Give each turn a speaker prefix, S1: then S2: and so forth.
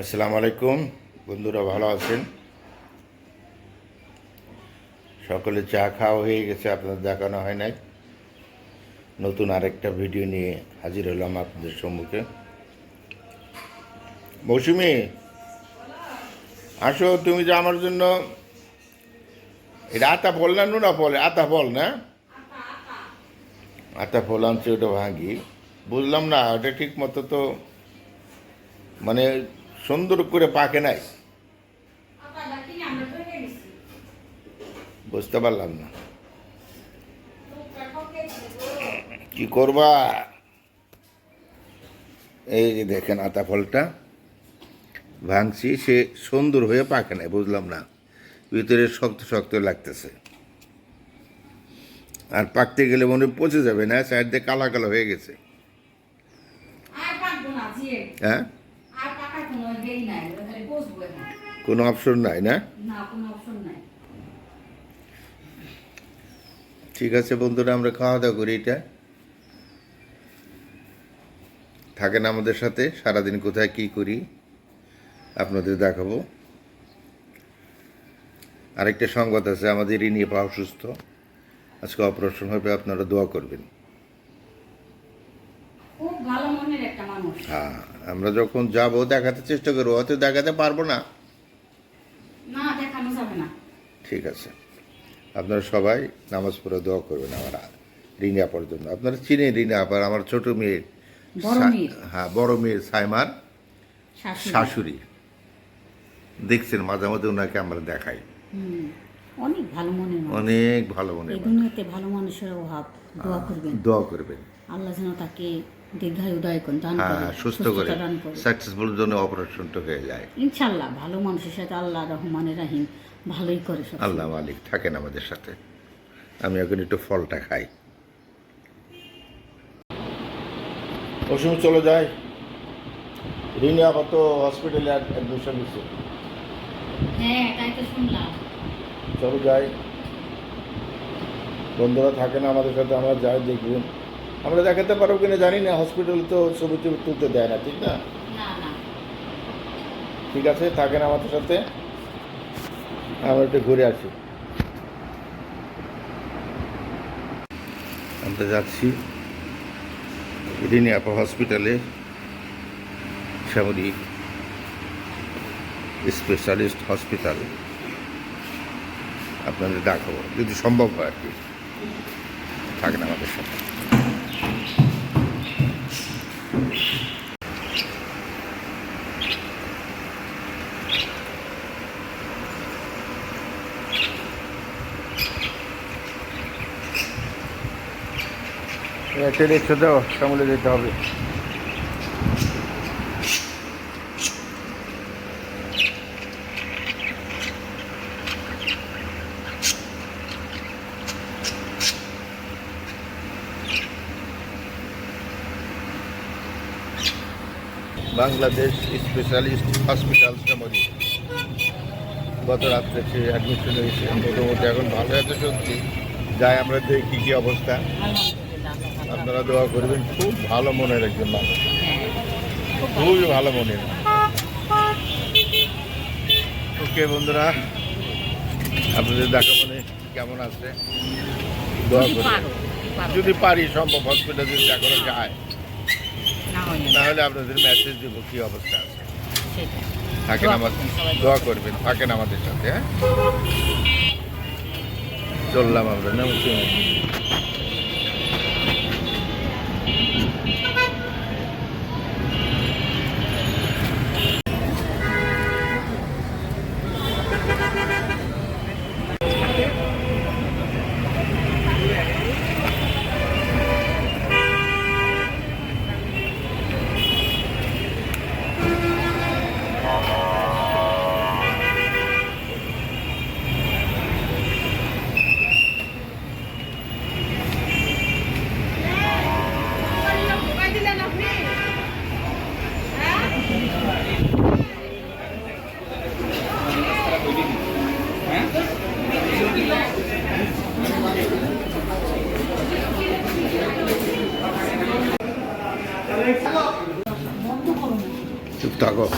S1: আসসালামু আলাইকুম। বন্ধুরা ভালো আছেন? সকলে চা খাওয়া হয়ে গেছে, আপনাদের দেখানো হয় নাই। নতুন আরেকটা ভিডিও নিয়ে হাজির হলাম আপনাদের সম্মুখে। মৌসুমি, আসো, তুমি যে আমার জন্য এটা আতা ফল না নুনা ফল? আতা ফল না? আতা ফল আনছে, ওটা ভাঙি। বুঝলাম না, ওটা ঠিক মতো তো মানে সুন্দর করে পাকে নাই। বুঝতে পারলাম না। কি করবা? এই যে দেখেন আতা ফলটা। ভাঙছি সে সুন্দর হয়ে পাকে নাই বুঝলাম না। ভিতরে শক্ত শক্ত লাগতেছে। আর পাকতে গেলে মনে পচে যাবে না সাইড দিয়ে কালা কালো হয়ে গেছে। হ্যাঁ?
S2: কোনো
S1: অপশন নাই না? ঠিক আছে বন্ধুরা আমরা খাওয়া দাওয়া করি এটা। থাকেন আমাদের সাথে সারাদিন কোথায় কি করি আপনাদের দেখাবো। আরেকটা সংবাদ আছে আমাদের ঋণী পা অসুস্থ। আজকে অপারেশন হবে আপনারা দোয়া করবেন।
S2: ভালো মনের একটা মানুষ।
S1: হ্যাঁ আমরা যখন যাব দেখাতে চেষ্টা করব হয়তো দেখাতে পারব না।
S2: না দেখানো যাবে না।
S1: ঠিক আছে। আপনারা সবাই নামাজ পড়ে দোয়া করবেন আমার রিনি আপার জন্য। আপনারা চিনে রিনি আপার আমার ছোট
S2: মেয়ের।
S1: হ্যাঁ বড় মেয়ে সাইমার
S2: শাশুড়ি।
S1: দেখছেন মাঝে মাঝে ওনাকে আমরা দেখাই।
S2: অনেক ভালো মানুষ।
S1: অনেক ভালো মনে
S2: দুনিয়াতে ভালো মানুষের অভাব দোয়া করবেন।
S1: দোয়া করবেন।
S2: আল্লাহ যেন তাকে দীর্ঘায়ু উদয় করেন দান
S1: হ্যাঁ
S2: করেন
S1: সুস্থ করে সাকসেসফুল জন্য অপারেশনটা হয়ে যায়।
S2: ইনশাল্লাহ ভালো মানুষের সাথে আল্লাহ রহমানের রাহিম ভালোই করে সব
S1: আল্লাহ মালিক থাকেন আমাদের সাথে। আমি এখন একটু ফলটা খাই। ওষুধ চলে যায়। রিনি আপাতত হসপিটালে অ্যাডমিশন দিচ্ছে
S2: হ্যাঁ তাই তো শুনলাম।
S1: চলো যাই। বন্ধুরা থাকেন আমাদের সাথে আমরা যাই দেখবেন আমরা দেখাতে পারব কিনা জানি না হসপিটালে তো ছবি টবি তুলতে দেয় না ঠিক না? ঠিক আছে থাকেন আমাদের সাথে। আমরা একটু ঘুরে আসি। আমরা যাচ্ছি রিনি আপা হসপিটালে শ্যামলী স্পেশালিস্ট হসপিটাল আপনাদের দেখাবো যদি সম্ভব হয় আর কি। থাকেন আমাদের সাথে। রিক্সা দাও শ্যামলে যেতে হবে। Bangladesh specialist hospital Shyamoli. গত রাত্রে সে অ্যাডমিশন হয়েছে মোটামুটি এখন ভালো আছে শুনছি যাই আমরা দেখি কী অবস্থা। আপনারা দোয়া করবেন খুব ভালো মনের একজন মানুষ। খুবই ভালো মনের। ওকে বন্ধুরা আপনাদের দেখা মনে কেমন আছে? দোয়া করবেন। যদি পারি। সম্ভব হসপিটাল যদি দেখানো যায়। তাহলে আপনাদের মেসেজ দেবো কি অবস্থা আছে। থাকেন
S2: দোয়া দোয়া
S1: করবেন থাকেন আমাদের সাথে হ্যাঁ? চললাম আমরা না 大哥。